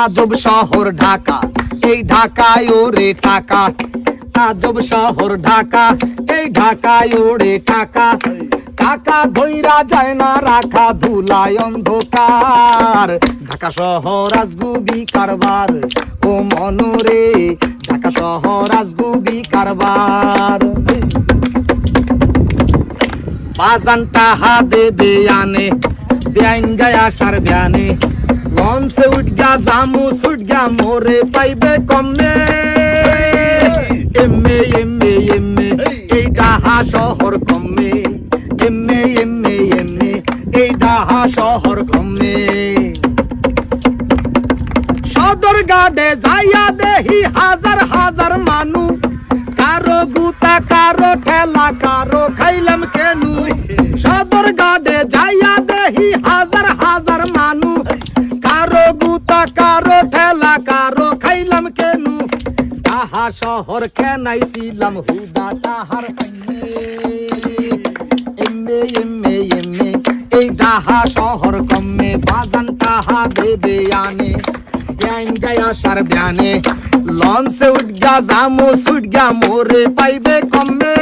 আজব শহর ঢাকা, এই ঢাকায় ওরে টাকা। আজব শহর ঢাকা, এই ঢাকায় ওরে টাকা। টাকা ধইরা যায় না, রাখা ধুলায় অন্ধকার। ঢাকা শহর আজগুবি কারবার, ও মনরে, ঢাকা শহর আজগুবি কারবার। বাজানটা হা দেবে আনে বেআইন গায়া সার ব্যানে। লঞ্চে উঠ গা জামু সুট গা মোরে পাইবে কমে। এমে এমে এমে এই ডাহা শহর কমে। এমে এমে এমে এই ডাহা শহর কমে। সদর গাডে যাইয়া দেহি হাজার হাজার মানু। কারও গুতা, কারও ঠেলা, কারও খাইলাম কেনু। সদর গাডে গুতা কারও, ঠেলা কারও খাইলাম কেনু? তাহা শহর কেনাইছিলাম হুদা তাহার এমে এমে এমে, এই ডাহা শহর কমে, বাগান তাহা দেবে আনে। ব্যান গায়া সার ব্যানে লঞ্চে উঠ গা জামু সুট গা মোরে পাইবে কমে।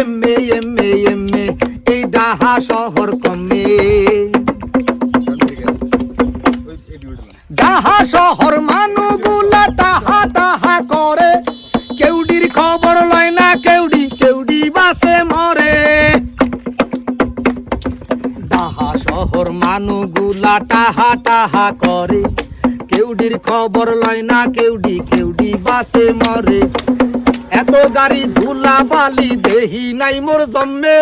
এমে এমে এমে, এই ডাহা শহর শহর মানুগুলা তাহা তাহা করে। কেউডির খবর লয় না, কেউডি কেউডি বাসে মরে। ডাহা শহর মানুগুলা টাহা টাহা করে। কেউডির খবর লয় না, কেউডি কেউডি বাসে মরে। এত গাড়ি ধুলা বালি দেহি নাই মোর জম্মে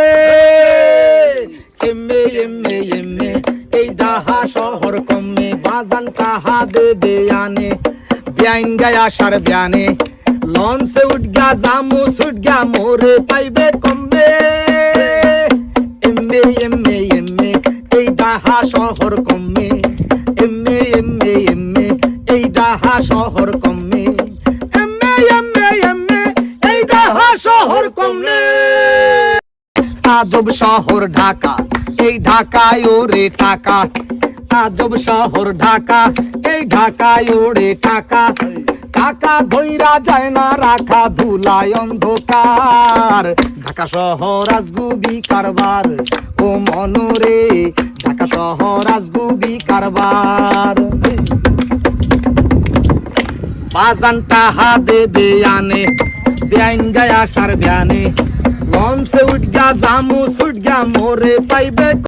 দেবে আনে। বেআইন গায়া সার ব্যানে। লঞ্চে উঠ গা জামু সুট গা মোরে পাইবে কমবে। এই ডাহা শহর কমে। এই ডাহা শহর কমে। এই ডাহা শহর কমে। আজব শহর ঢাকা, এই ঢাকায় ওরে টাকা। আজব শহর ঢাকা এই ঢাকায় ওরে টাকা টাকা ধইরা যায় না রাখা ধুলায় অন্ধকার। ঢাকা শহর আজগুবি কারবার, ও মনরে। ঢাকা শহর আজগুবি কারবার। বাজান তাহা দেবে আনে, বেআইন গায়া সার ব্যানে। লঞ্চে উঠ গা জামু সুট গা মোরে পাইবে